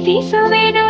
ಪ್ರೀತಿಸುವೆನು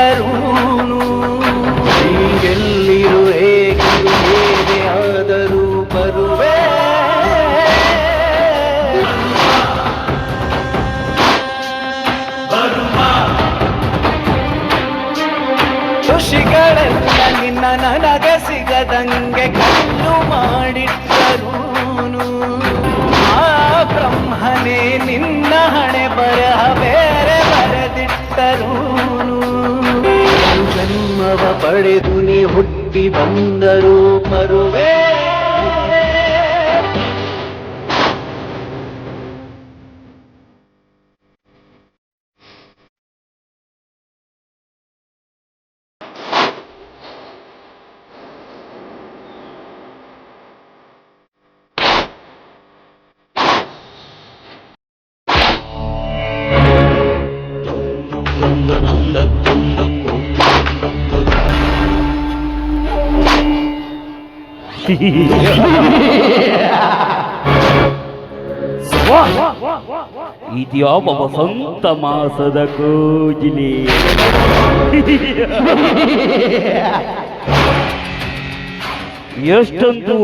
కరుణు స్కందరూపరు ಇದ್ಯಾವ ವಸಂತ ಮಾಸದ ಕೋಗಿಲೆ ಎಷ್ಟೊಂದು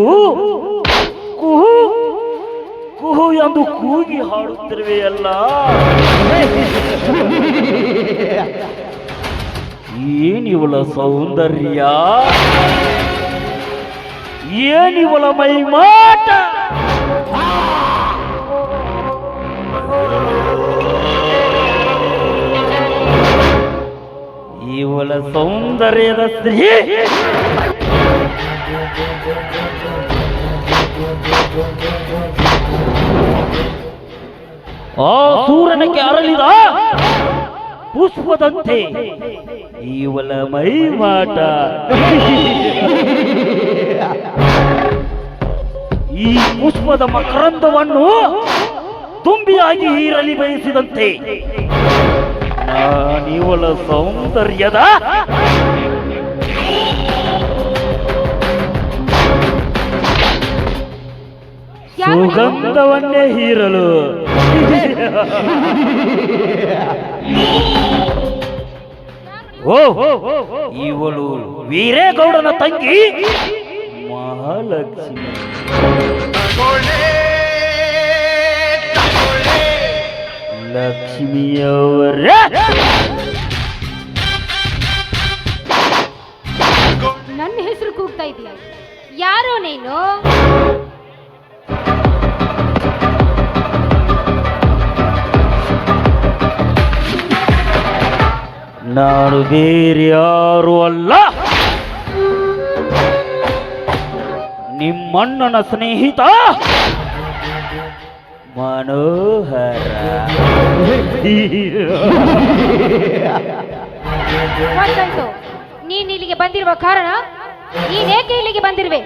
ಕುಹು ಕುಹು ಎಂದು ಕೂಗಿ ಹಾಡುತ್ತಿರುವೆಯಲ್ಲ ಏನಿವಳ ಸೌಂದರ್ಯ? ಏನಿವಳ ಮೈಮಾಟ ಇವಳ ಸೌಂದರ್ಯದ ಸ್ತ್ರೀ ಆ ಸೂರನಕ್ಕೆ ಅರಳಿದ ಪುಷ್ಪದಂತೆ ಇವಳ ಮೈ ಮಾಟ. ಈ ಪುಷ್ಪದ ಮಕರಂದವನ್ನು ತುಂಬಿಯಾಗಿ ಹೀರಲಿ ಬಯಸಿದಂತೆ. ನಾನಿವಳ ಸೌಂದರ್ಯದ ಸುಗಂಧವನ್ನೇ ಹೀರಲು. ಓ, ಇವಳು ವೀರೇಗೌಡನ ತಂಗಿ ಮಹಾಲಕ್ಷ್ಮಿ. ಲಕ್ಷ್ಮಿಯವರೇ! ನನ್ನ ಹೆಸರು ಕೂಗ್ತಾ ಇದೀಯ? ಯಾರೋ ನೀನು? ನಾನು ಬೇರೆ ಯಾರು ಅಲ್ಲ. ನಿಮ್ಮಣ್ಣನ ಸ್ನೇಹಿತ ಮನೋಹರ. ಗೊತ್ತಾಯ್ತು ನೀನ್ ಇಲ್ಲಿಗೆ ಬಂದಿರುವ ಕಾರಣ ನೀನೇಕೆ ಇಲ್ಲಿಗೆ ಬಂದಿರುವೆ?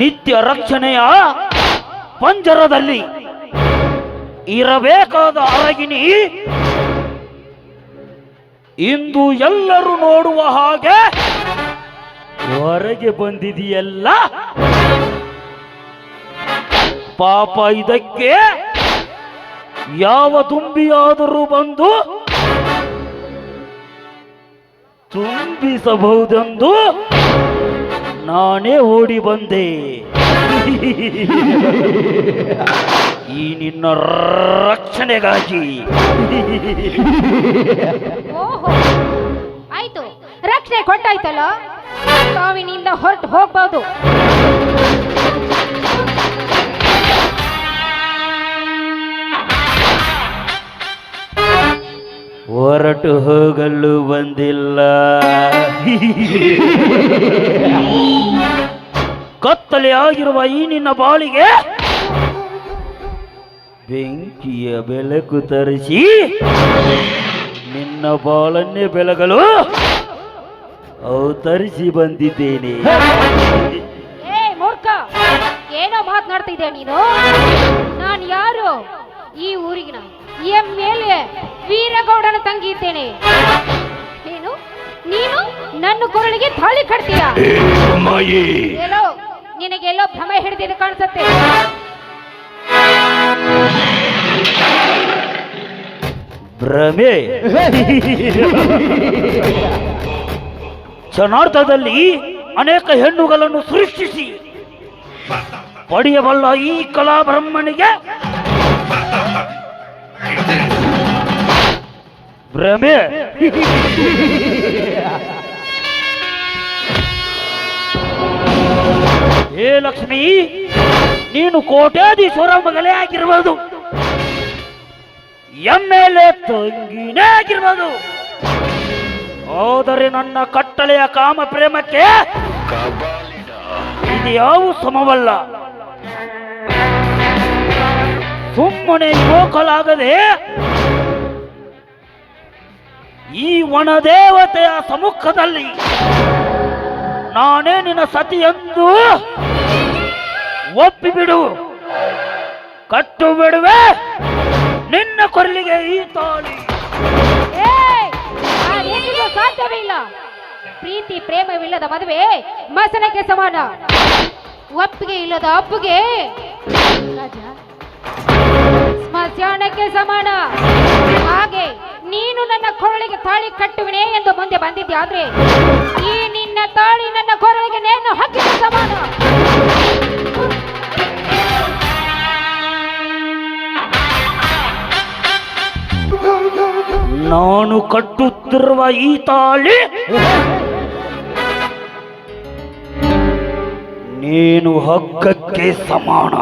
ನಿತ್ಯ ರಕ್ಷಣೆಯ ಪಂಜರದಲ್ಲಿ ಇರಬೇಕಾದ ಅರಗಿನಿ ಇಂದು ಎಲ್ಲರೂ ನೋಡುವ ಹಾಗೆ ಹೊರಗೆ ಬಂದಿದೆಯಲ್ಲ? ಪಾಪ ಇದಕ್ಕೆ ಯಾವ ತುಂಬಿಯಾದರೂ ಬಂದು ತುಂಬಿಸಬಹುದೆಂದು ನಾನೇ ಓಡಿ ಬಂದೆ. ಈ ನಿನ್ನ ರಕ್ಷಣೆಗಾಗಿ. ಆಯ್ತು, ರಕ್ಷಣೆ ಕೊಟ್ಟಾಯ್ತಲ್ಲ? ಸಾವಿನಿಂದ ಹೊರಟು ಹೋಗ್ಬೋದು ಹೊರಟು ಹೋಗಲು ಬಂದಿಲ್ಲ. ಕತ್ತಲೆ ಆಗಿರುವ ಈ ನಿನ್ನ ಬಾಳಿಗೆ ಬೆಂಕಿಯ ಬೆಳಕು ತರಿಸಿ ನಿನ್ನ ಬಾಳನ್ನೇ ಬೆಳಗಲು ಅವತರಿಸಿ ಬಂದಿದ್ದೇನೆ. ಏ ಮೂರ್ಖ ಏನೋ ಮಾತನಾಡ್ತಿದ್ದೆ ನೀನು? ನಾನು ಯಾರು? ಈ ಊರಿಗಿನ ಎಂ ಎಲ್ ಎ ವೀರಗೌಡನ ತಂಗಿ ಇದ್ದೇನೆ. ಏನು ನೀನು ನನ್ನ ಕೊರಳಿಗೆ ತಾಳಿ ಕಟ್ತೀಯ? ಎಲ್ಲೋ ನಿನಗೆಲ್ಲೋ ಭ್ರಮೆ ಹಿಡಿದಿದ್ದು ಕಾಣಿಸುತ್ತೆ. ಭ್ರಮೆ. ಜನಾರ್ಥದಲ್ಲಿ ಅನೇಕ ಹೆಣ್ಣುಗಳನ್ನು ಸೃಷ್ಟಿಸಿ. ಪಡೆಯಬಲ್ಲ ಈ ಕಲಾ ಬ್ರಹ್ಮನಿಗೆ ಭ್ರಮೆ. ಹೇ ಲಕ್ಷ್ಮಿ ನೀನು ಕೋಟ್ಯಾಧೀಶ್ವರ ಮಗಳೇ ಆಗಿರ್ಬೋದು. ಎಂ ಎಲ್ ಎ ತಂಗಿನೇ ಆಗಿರ್ಬೋದು ಹೋದರೆ ನನ್ನ ಕಟ್ಟಳೆಯ ಕಾಮ ಪ್ರೇಮಕ್ಕೆ ಇದು ಯಾವ ಸಮವಲ್ಲ. ಸುಮ್ಮನೆ ಯೋಕಲಾಗದೆ ಈ ವನದೇವತೆಯ ಸಮ್ಮುಖದಲ್ಲಿ ನಾನೇ ನಿನ್ನ ಸತಿ ಎಂದು ಒಪ್ಪಿಬಿಡು. ಕಟ್ಟು ಬಿಡುವೆ. ನಿನ್ನ ಕೊರಲಿಗೆ ಈ ತಾಳಿ. ಸಾಧ್ಯವೇ ಇಲ್ಲ. ಪ್ರೀತಿ, ಪ್ರೇಮವಿಲ್ಲದ ಮದುವೆ, ಮಸನಕ್ಕೆ ಸಮಾನ. ಒಪ್ಪಿಗೆ ಇಲ್ಲದ ಅಪ್ಪುಗೆ. ಸ್ಮಶಾನಕ್ಕೆ ಸಮಾನ. ಹಾಗೆ ನೀನು ನನ್ನ ಕೊರಳಿಗೆ ತಾಳಿ ಕಟ್ಟುವಿನೇ ಎಂದು ಮುಂದೆ ಬಂದಿದ್ಯಾದ್ರೆ ಈ ನಿನ್ನ ತಾಳಿ ನನ್ನ ಕೊರಳಿಗೆ ನೇನು ಹಕ್ಕಿನ ಸಮಾನ. ನಾನು ಕಟ್ಟುತ್ತಿರುವ ಈ ತಾಳಿ, ನೀನು ಹಗ್ಗಕ್ಕೆ ಸಮಾನ.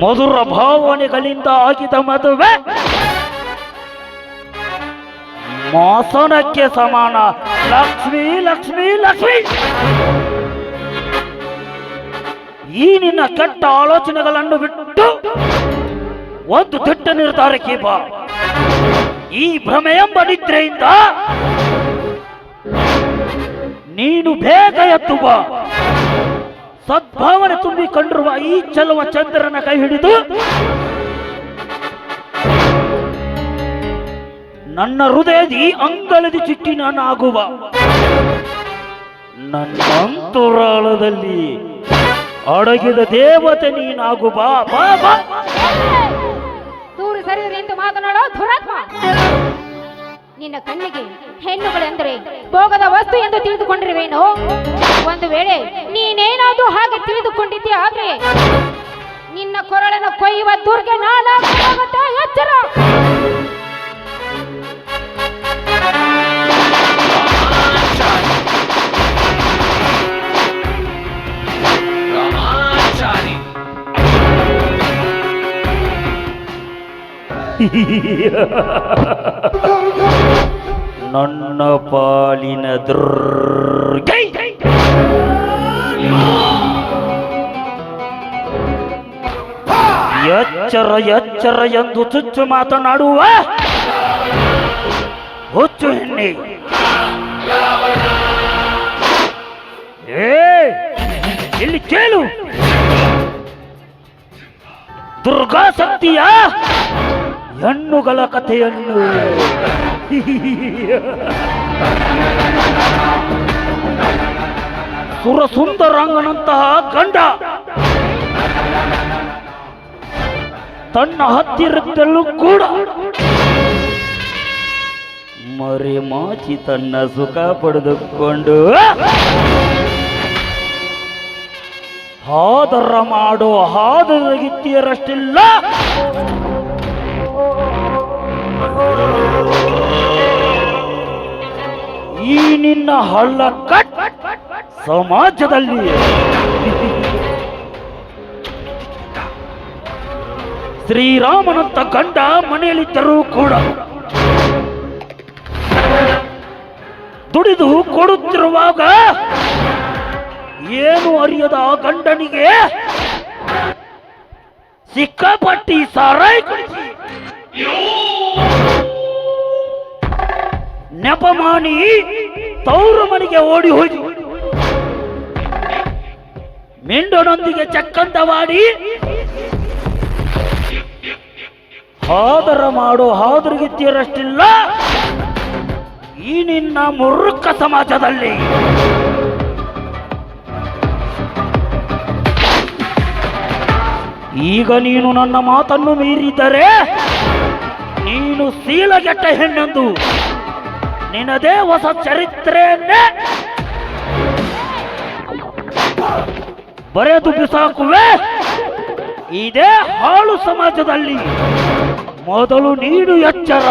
ಮಧುರ ಭಾವನೆಗಳಿಂದ ಆಗಿದ ಮದುವೆ, ಮಾಸನಕ್ಕೆ ಸಮಾನ. ಲಕ್ಷ್ಮೀ ಲಕ್ಷ್ಮೀ ಲಕ್ಷ್ಮೀ. ಈ ನಿನ್ನ ಕೆಟ್ಟ ಆಲೋಚನೆಗಳನ್ನು ಬಿಟ್ಟು ಒಂದು ದಿಟ್ಟ ನಿರ್ಧಾರಕ್ಕೆ ಬಾ. ಈ ಭ್ರಮೆ ಎಂಬ ನಿದ್ರೆಯಿಂದ ನೀನು ಬೇಗ ಎತ್ತು ಬಾ. ಸದ್ಭಾವನೆ ತುಂಬಿಕೊಂಡಿರುವ ಈ ಚಲುವ ಚಂದ್ರನ ಕೈ ಹಿಡಿದು ನನ್ನ ಹೃದಯದಿ ಅಂಗಳದಿ ಚಿಟ್ಟಿ ನಾನಾಗುವ ನನ್ನ ಅಂತರಾಳದಲ್ಲಿ ಅಡಗಿದ ದೇವತೆ ನೀನಾಗು ಬಾ ಬಾ ಬಾ. ದೂರ ಸರಿ ಎಂದು ಮಾತನಾಡೋ ದುರಾತ್ಮ. ನಿನ್ನ ಕಣ್ಣಿಗೆ ಹೆಣ್ಣುಗಳೆಂದರೆ ಭೋಗದ ವಸ್ತು ಎಂದು ತಿಳಿದುಕೊಂಡಿರುವೇನು? ಒಂದು ವೇಳೆ ನೀನೇನಾದ್ರೂ ಹಾಗೆ ತಿಳಿದುಕೊಂಡಿದ್ದೆ ಆದ್ರೆ ನಿನ್ನ ಕೊರಳನ್ನು ಕೊಯ್ಯುವ ದುರ್ಗೆ ನಾನಾಗುತ್ತೆ ಎಚ್ಚರ ನನ್ನ ಪಾಲಿನ ದುರ್ಗೈ. ಎಚ್ಚರ ಎಚ್ಚರ ಎಂದು ಚುಚ್ಚು ಮಾತನಾಡುವ ಹುಚ್ಚು ಹೆಣ್ಣೆ. ಏ, ಇಲ್ಲಿ ಕೇಳು. ದುರ್ಗಾ ಶಕ್ತಿಯ ಹೆಣ್ಣುಗಳ ಕಥೆಯನ್ನು. ಸುರಸುಂದರಾಂಗನಂತಹ ಗಂಡ. ತನ್ನ ಹತ್ತಿರದಲ್ಲೂ ಕೂಡ. ಮರೆ ಮಾಚಿ ತನ್ನ ಸುಖ ಪಡೆದುಕೊಂಡು. ಹಾದರ ಮಾಡೋ ಹಾದರಗಿತ್ತಿಯರಷ್ಟಿಲ್ಲ ಈ ನಿನ್ನ ಹಳ್ಳ ಕಟ್ ಸಮಾಜದಲ್ಲಿ. ಶ್ರೀರಾಮನಂತ ಗಂಡ ಮನೆಯಲ್ಲಿದ್ದರೂ ಕೂಡ ದುಡಿದು ಕೊಡುತ್ತಿರುವಾಗ ಏನು ಅರಿಯದ ಗಂಡನಿಗೆ? ಸಿಕ್ಕಾಪಟ್ಟಿ ಸಾರಾಯಿ ಕುಡಿಸಿ. ನೆಪಮಾನಿ ತೌರು ಮನೆಗೆ ಓಡಿ ಹೋಗಿ ಮಿಂಡನೊಂದಿಗೆ ಚಕ್ಕಂದವಾಡಿ ಹಾದರ ಮಾಡೋ ಹಾದರಿಗಿತ್ತೀರಷ್ಟಿಲ್ಲ ಈ ನಿನ್ನ ಮುರುಕ ಸಮಾಜದಲ್ಲಿ. ಈಗ ನೀನು ನನ್ನ ಮಾತನ್ನು ಮೀರಿದರೆ ನೀನು ಸೀಲಗೆಟ್ಟ ಹೆಣ್ಣೆಂದು. ನಿನ್ನದೇ ಹೊಸ ಚರಿತ್ರೆಯನ್ನೇ ಬರೆದು ಬಿಸಾಕುವೆ. ಇದೇ ಹಾಳು ಸಮಾಜದಲ್ಲಿ ಮೊದಲು ನೀನು ಎಚ್ಚರ.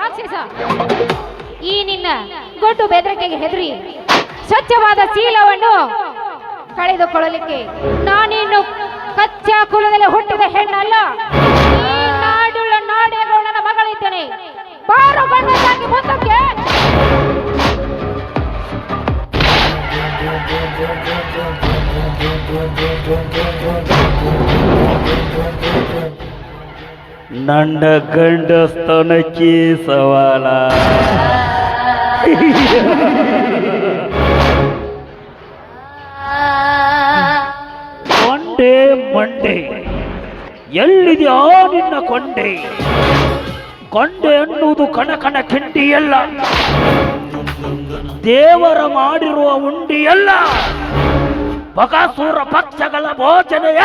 ರಾಕ್ಷಸ? ಈ ನಿನ್ನ ಗೊಡ್ಡು ಬೆದರಿಕೆಗೆ ಹೆದರಿ ಸ್ವಚ್ಛವಾದ ಚೀಲವನ್ನು ಕಳೆದುಕೊಳ್ಳಲಿಕ್ಕೆ ನಾನಿನ್ನು ಕಚ್ಚಾ ಕುಲದಲ್ಲಿ ಹುಟ್ಟಿದ ಹೆಣ್ಣಲ್ಲ. ಮಗಳಿದ್ದೇನೆ ಬಾರು ಬಣ್ಣದಾಗಿ ಮುಂದಕ್ಕೆ ನನ್ನ ಗಂಡ ಸ್ತನಕ್ಕೆ ಸವಾಲ ಕೊಂಡೆ ಮಂಡೆ ಎಲ್ಲಿದೆಯಾ ನಿನ್ನ ಕೊಂಡೆ? ಕೊಂಡೆ ಅನ್ನುವುದು ಕಣಕಣ ಕಿಂಡಿಯಲ್ಲ. ದೇವರ ಮಾಡಿರುವ ಉಂಡಿಯಲ್ಲ. ಬಕಾಸೂರ ಪಕ್ಷಗಳ ಭೋಜನೆಯ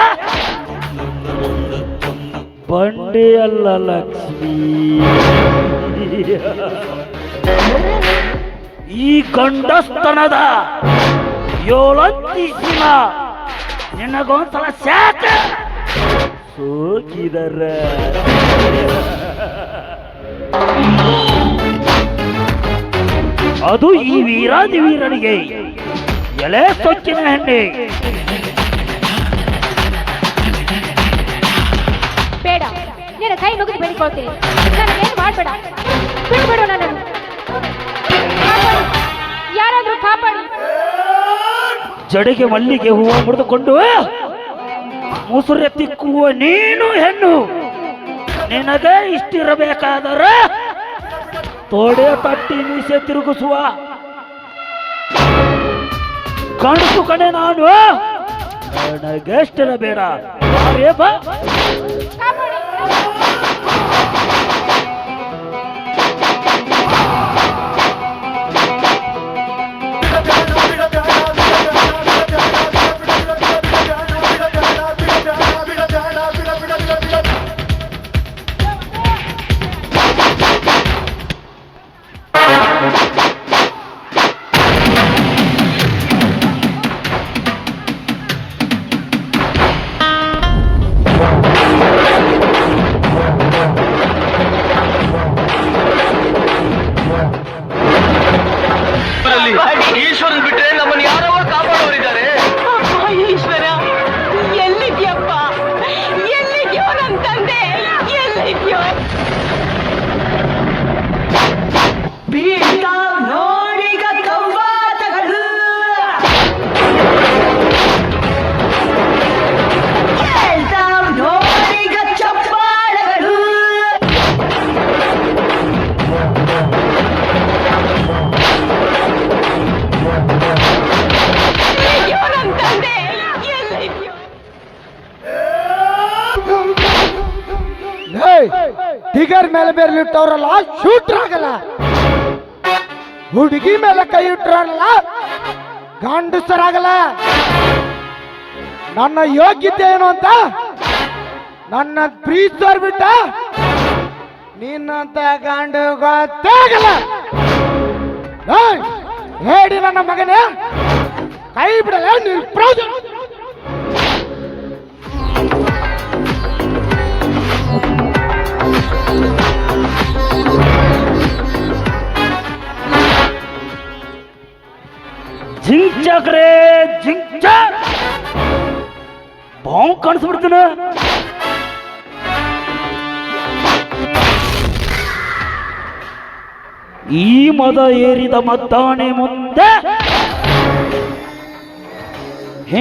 ಬಂಡಿಯಲ್ಲ ಲಕ್ಷ್ಮಿ. ಈ ಗಂಡಸ್ತನದ ಏಳಂತಿಸಿನ ನಿನಗೊಂದ್ಸಲ ಶಾಖ ಸೋಕಿದರ. ಅದು ಈ ವೀರಾದಿ ವೀರನಿಗೆ ಎಲೆ ಸೊಚ್ಚಿನ ಹೆಣ್ಣೆ. ಬೇಡ ನಿನ್ನ ಕೈ ಮುಗಿದು ಬೇಡಿಕೊಳ್ತೀನಿ ನನಗೇನು ಮಾಡಬೇಡ. ಬಿಡ್ಬೇಡ ನನ್ನನ್ನು. ಕಾಪಾಡಿ. ಯಾರಾದ್ರೂ ಕಾಪಾಡಿ. ಜಡೆಗೆ ಮಲ್ಲಿಗೆ ಹೂವು ಮುಡಿದುಕೊಂಡು ಮುಸುರೆ ತಿಕ್ಕುವ ನೀನು ಹೆಣ್ಣು. ನಿನಗೆ ಇಷ್ಟಿರಬೇಕಾದರೆ ತೋಡೆ ತಟ್ಟಿ ಮೀಸೆ ತಿರುಗಿಸುವ. ಕಣಸು ಕಣೆ ನಾನು. ನನಗೆಷ್ಟಿರಬೇಡ ಬಾ. ಮೇಲೆ ಬೆರಳಿಟ್ಟವ್ರಲ್ಲ ಶೂಟರ್ ಆಗಲ್ಲ ಹುಡುಗಿ ಮೇಲೆ ಕೈ ಇಟ್ಟರಲ್ಲ ಗಂಡಸರಾಗಲ್ಲ. ನನ್ನ ಯೋಗ್ಯತೆ ಏನು ಅಂತ? ನನ್ನ ಪ್ರೀತಿಸೋರ್ ಬಿಟ್ಟ, ನಿನ್ನಂತ ಗಂಡು ಗೊತ್ತಾಗಲ್ಲ ಹೇಳಿ ನನ್ನ ಮಗನೇ. ಕೈ ಬಿಡಲ್ಲ, ನೀನ್ ಜಿಂಕ್ ಚಾಕ್ರೆ ಜಿಂಕ್ ಚಾಕ್ ಬಾವು ಕಾಣಿಸ್ಬಿಡ್ತೀನ. ಈ ಮದ ಏರಿದ ಮದ್ದಾನೆ ಮುಂದೆ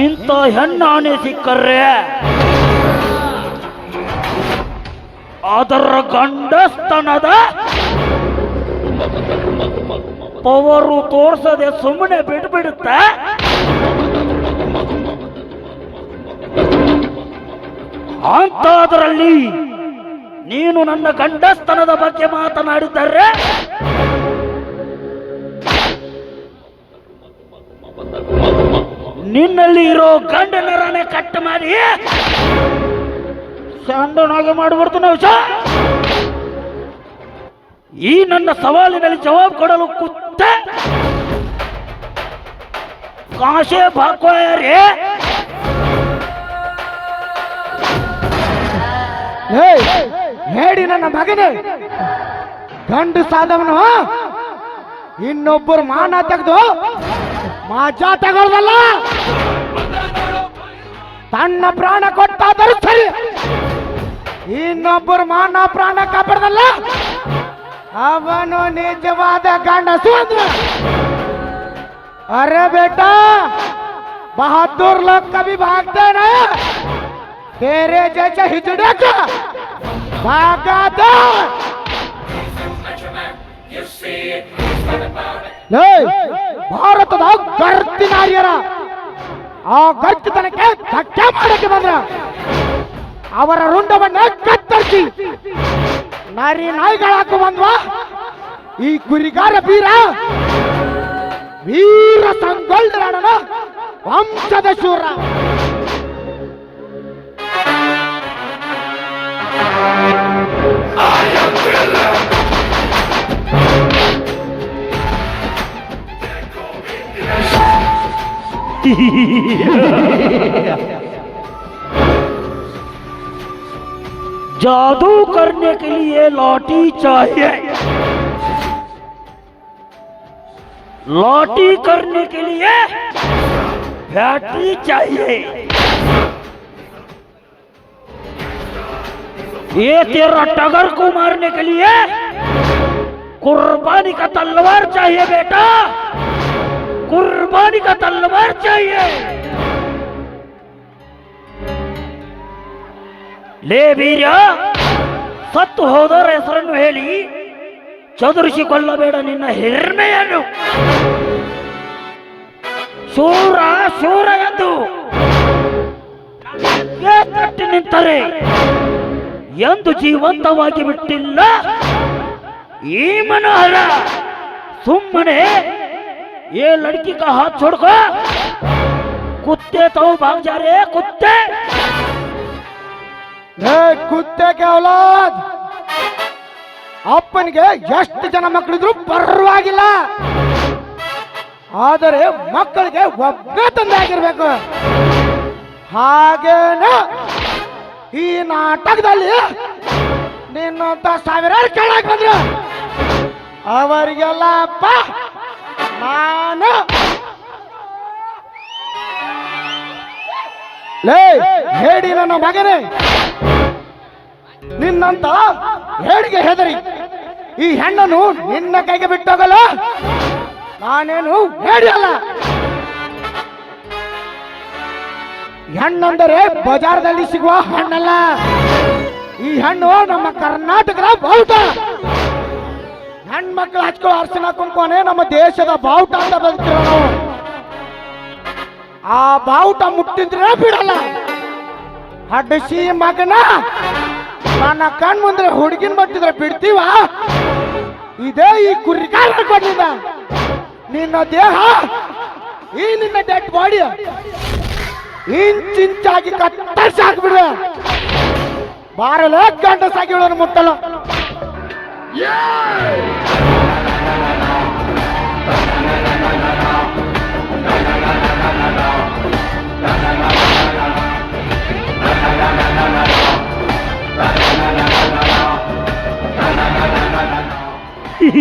ಇಂಥ ಹೆಣ್ಣಾಣೆ ಸಿಕ್ಕರೆ ಅದರ ಗಂಡಸ್ತನದ ಪವರು ತೋರ್ಸದೆ ಸುಮ್ಮನೆ ಬಿಟ್ಬಿಡುತ್ತಾ ಅಂತಾದ್ರಲ್ಲಿ ನೀನು ನನ್ನ ಗಂಡಸ್ತನದ ಬಗ್ಗೆ ಮಾತನಾಡಿದರೆ? ನಿನ್ನಲ್ಲಿ ಇರೋ ಗಂಡನರನೆ ಕಟ್ ಮಾಡಿ. ಸಣ್ಣನಾಗೆ ಮಾಡಿಬಿಡ್ತು ವಿಷ ಈ ನನ್ನ ಸವಾಲಿನಲ್ಲಿ ಜವಾಬ್ ಕೊಡಲು ಕೂತ ಕಾಶೆ ಬಾಕೋಯರೇ ಏಯ್, ಹೇಳಿ ನನ್ನ ಮಗನೇ. ಗಂಡು ಸಾದವನು ಇನ್ನೊಬ್ಬರು ಮಾನ ತೆಗೆದು ಮಾಜಾ ತಗೊಳ್ದಲ್ಲ ತನ್ನ ಪ್ರಾಣ ಕೊಟ್ಟಾದರೂ ಸರಿ. ಇನ್ನೊಬ್ಬರು ಮಾನ ಪ್ರಾಣ ಕಾಪಾಡ್ದಲ್ಲ? ಅವನು ನಿಜವಾದ ಗಂಡಸು ಅಂದ್ರೆ अरे बेटा बहादुर लोग कभी भागते ना तेरे जैसे हिजड़े का भागा दो ಲೇ, ಭಾರತದ ಗರ್ತಿ ನಾರಿಯರ ಆ ಗರ್ತಿತನಕ್ಕೆ ಧಕ್ಕೆ ಮಾಡಕ್ಕೆ ಬಂದ್ರ ಅವರ ರುಂಡವನ್ನ ಕತ್ತರಿಸಿ. ನಾರಿ ನಾಯಿಗಳಾಕು ಬಂದ್ವಾ? ಈ ಗುರಿಗಾರ ಬೀರ? ವೀರ ಸಂಗೊಳ್ಳ ವಂಶದ ಶೂರ. जादू करने के लिए लौटी चाहिए। लौटी करने के लिए बैटरी चाहिए। ये तेरा टगर को मारने के लिए कुर्बानी का तलवार चाहिए बेटा। कुर्बानी का तलवार चाहिए। ಲೇ ವೀರ್ಯ ಸತ್ತು ಹೋದವರ ಹೆಸರನ್ನು ಹೇಳಿ ಚದುರಿಸಿಕೊಳ್ಳಬೇಡ ನಿನ್ನ ಹೆರ್ಮೆಯನ್ನು ಶೂರ ಶೂರ ಎಂದು ನನಗೆ ತಟ್ಟಿ ನಿಂತರೆ ಎಂದು ಜೀವಂತವಾಗಿ ಬಿಟ್ಟಿಲ್ಲ ಈ ಮನೋಹರ ಸುಮ್ಮನೆ ये लड़की का हाथ छोड़को कुत्ते तो भाग जा रहे हैं, कुत्ते ಏ ಕೇವಲ ಔಲಾದ್ ಅಪ್ಪನಿಗೆ ಎಷ್ಟು ಜನ ಮಕ್ಕಳಿದ್ರು ಪರವಾಗಿಲ್ಲ. ಆದರೆ ಮಕ್ಕಳಿಗೆ ಒಬ್ಬನೇ ತಂದೆ ಆಗಿರ್ಬೇಕು. ಹಾಗೇನ? ಈ ನಾಟಕದಲ್ಲಿ ನಿನ್ನಂತ ಸಾವಿರಾರು ಕೇಳಕ್ ಬಂದ್ರು. ಅವರಿಗೆಲ್ಲ ಅಪ್ಪ, ನಾನು. ಲೇ, ಹೇಳಿ ನನ್ನ ಮಗನೇ. ನಿನ್ನಂತ ಹೇಳಿಗೆ ಹೆದರಿ. ಈ ಹೆಣ್ಣನ್ನು ನಿನ್ನ ಕೈಗೆ ಬಿಟ್ಟೋಗಲ್ಲ. ನಾನೇನು ಹೇಳಿಯಲ್ಲ ಹೆಣ್ಣಂದರೆ ಬಜಾರದಲ್ಲಿ ಸಿಗುವ ಹಣ್ಣಲ್ಲ. ಈ ಹಣ್ಣು ನಮ್ಮ ಕರ್ನಾಟಕದ ಬಾವುಟ. ಹೆಣ್ಮಕ್ಳು ಹಚ್ಕೊಳ್ಳೋ ಅರ್ಶಿನ, ಕುಂಕುಮನೇ ನಮ್ಮ ದೇಶದ ಬಾವುಟ ಅಂತ ಬದುಕಿರೋ ನಾವು. ಆ ಬಾವುಟ ಮುಟ್ಟಿದ್ರೆ ಬಿಡಲ್ಲ. ಹಡಸಿ ಮಗನ ನನ್ನ ಕಣ್ ಮುಂದೆ ಹುಡುಗಿನ ಬಟ್ಟಿದ್ರೆ ಬಿಡ್ತೀವ? ಇದೇ ಈ ಕುರಿಕಾಲ ಕೊಡ್ಲಿಲ್ಲ ನಿನ್ನ ದೇಹ, ಈ ನಿನ್ನ ಡೆಡ್ ಬಾಡಿ ಇಂಚಿಂಚಾಗಿ ಕತ್ತರಿಸಿ ಹಾಕ್ಬಿಡ ಬಾರಲೇ ಗಂಡ ಸಾಗಿಳೋನು ಮುಟ್ಟಲ್ಲ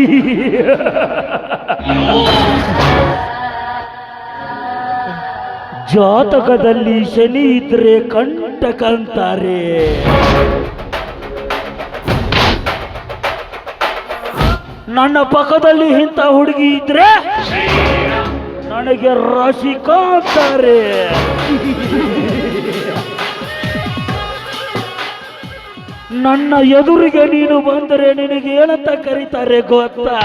ಜಾತಕದಲ್ಲಿ ಶನಿ ಇದ್ರೆ ಕಂಟಕ ಅಂತಾರೆ. ನನ್ನ ಪಕ್ಕದಲ್ಲಿ ಇಂಥ ಹುಡುಗಿ ಇದ್ರೆ ನನಗೆ ರಾಶಿ ಅಂತಾರೆ ನನ್ನ ಎದುರಿಗೆ ನೀನು ಬಂದರೆ ನಿನಗೆ ಏನಂತ ಕರೀತಾರೆ ಗೊತ್ತಾ?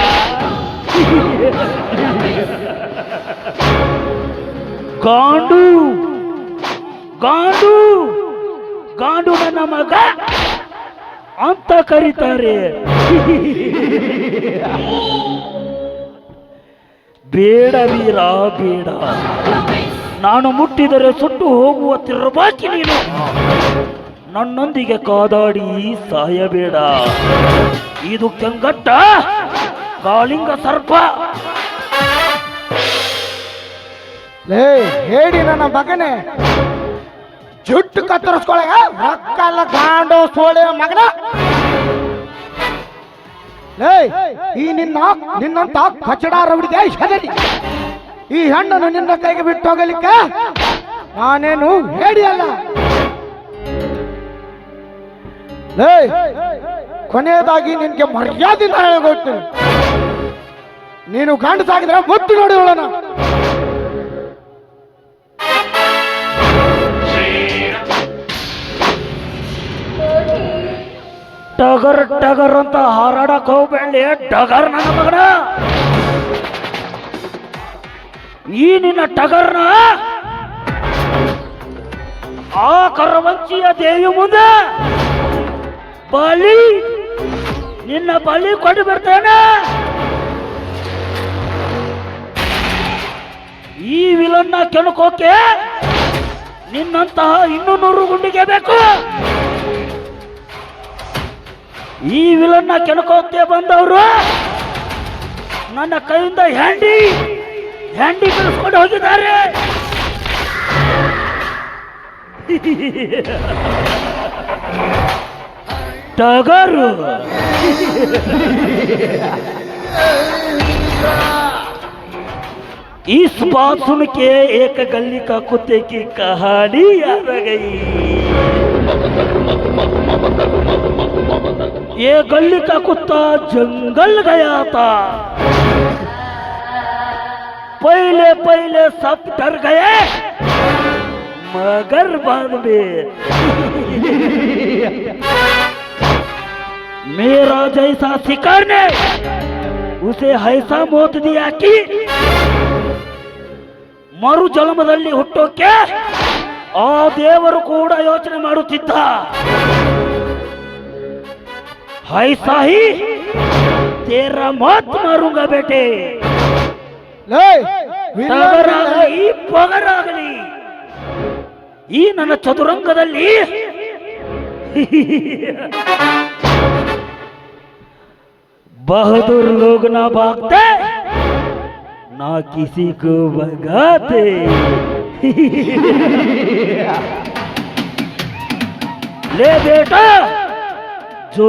ಗಾಂಡು ಗಾಂಡು ಗಾಂಡು ನನ್ನ ಮಗ ಅಂತ ಕರೀತಾರೆ. ಬೇಡ ವೀರ, ಬೇಡ. ನಾನು ಮುಟ್ಟಿದರೆ ಸುಟ್ಟು ಹೋಗುವ ತಿರುಬಾಕಿ ನೀನು. ನನ್ನೊಂದಿಗೆ ಕಾದಾಡಿ ಸಾಯಬೇಡ. ಇದು ಕೆಂಗಟ್ಟ, ಕಾಳಿಂಗ ಸರ್ಪ. ಲೇ, ಹೇಳಿ ನನ್ನ ಮಗನೇ. ಜುಟ್ಟು ಕತ್ತರಿಸ್ಕೊಳಗ ರಕ್ಕಲ್ಲ ಗಾಂಡೋ ಸೋಳೆ ಮಗನ. ಲೇ, ಈ ನಿನ್ನ, ನಿನ್ನಂತ ಕಚಡ ರವಡಿಗೆ ಹೆದರಿ ಈ ಹೆಣ್ಣನ್ನು ನಿನ್ನ ಕೈಗೆ ಬಿಟ್ಟು ಹೋಗಲಿಕ್ಕೆ ನಾನೇನು ಹೇಳಿ ಅಲ್ಲ. ಕೊನೆಯದಾಗಿ ನಿನ್ಗೆ ಮರ್ಯಾದೆಯಿಂದ ಹೇಳ್ಕೊಡ್ತೀನಿ ನೀನು ಗಂಡಸಾಗಿದ್ರೆ ಮುತ್ತು ನೋಡಿ ಹೇಳೋಣ ಟಗರ್ ಟಗರ್ ಅಂತ ಹಾರಾಡಕ್ ಹೋಗ್ಬೇಡಿ, ಟಗರ್ ನನ್ನ ಮಗನ. ಈ ನಿನ್ನ ಟಗರ್ನ ಆ ಕರವಂಚಿಯ ದೇವಿ ಮುಂದೆ ಬಲಿ, ನಿನ್ನ ಬಲಿ ಕೊಟ್ಟು ಬರ್ತೇನೆ. ಈ ವಿಲನ್ನ ಕೆಣಕೋಕೆ ನಿನ್ನಂತಹ ಇನ್ನೂ ನೂರು ಗುಂಡಿಗೆ ಬೇಕು. ಈ ವಿಲನ್ನ ಕೆಣಕೋಕೆ ಬಂದವರು ನನ್ನ ಕೈಯಿಂದ ಹ್ಯಾಂಡಿ ಹ್ಯಾಂಡಿ ಕಳಿಸ್ಕೊಂಡು ಹೋಗಿದ್ದಾರೆ. टगर इस बात सुन के एक गली का कुत्ते की कहानी याद आ गई। ये गली का कुत्ता जंगल गया था। पहले पहले सब डर गए, मगर बाद में जैसा शिकार ने उसे ऐसा मौत दिया कि ಮರು ಜನ್ಮದಲ್ಲಿ ಹುಟ್ಟೋಕೆ ಆ ದೇವರು ಕೂಡ ಯೋಚನೆ ಮಾಡುತ್ತಿದ್ದ ಹೈ ಸಾಹಿ ತೇರ ಮಾತ್ ಮಾರುಂಗ ಬೇಟೆ ಲೇ ಟಗರಾಗಲಿ ಪಗರಾಗಲಿ ಈ ನನ್ನ ಚದುರಂಗದಲ್ಲಿ बहादुर लोग ना भागते ना किसी को भगाते। ले बेटा।